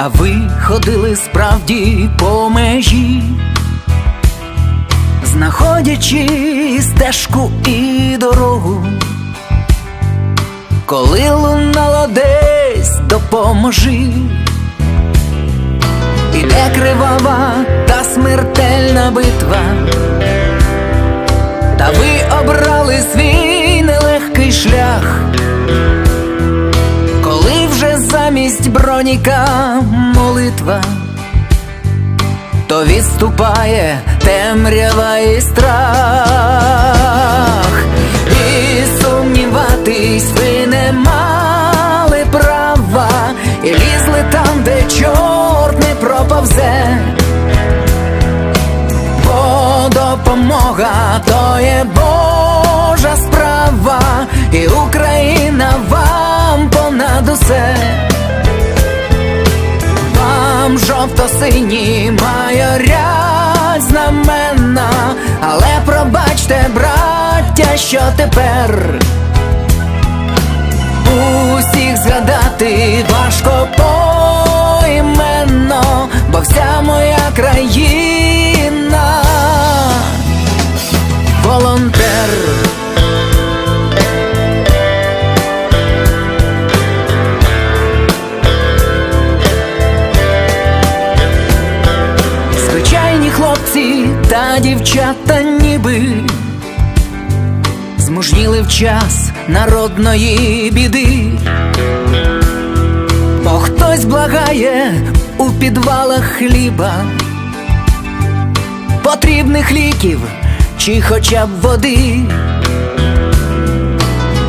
А ви ходили справді по межі, знаходячи стежку і дорогу, коли лунало десь допоможи, іде кривава та смертельна битва, та ви обрали свій нелегкий шлях. Коли вже замість броніка молитва, то відступає темрява і страх, і сумніватись ви не мали права, і лізли там, де чорт не проповзе, бо допомога то є Божа справа, і Україна вам жовто-сині майорять знамена, але пробачте, браття, що тепер усіх згадати важко поіменно, бо вся моя країна волонтер. Хлопці та дівчата ніби змужніли в час народної біди, бо хтось благає у підвалах хліба, потрібних ліків чи хоча б води.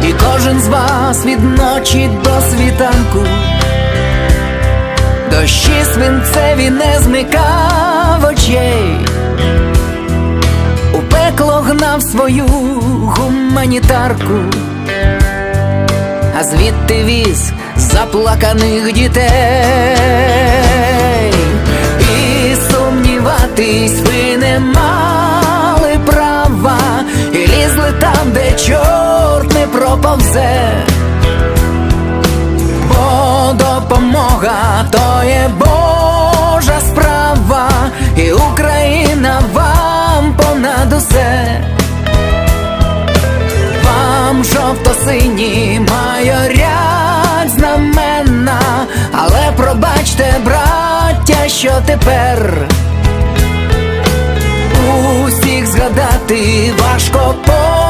І кожен з вас від ночі до світанку Дощі свинцеві не змикав очей, гнав свою гуманітарку, а звідти віз заплаканих дітей, і сумніватись ви не мали права, і лізли там, де чорт не проповзе понад. Вам жовто-сині майорять знамена, але пробачте, браття, що тепер усіх згадати важко по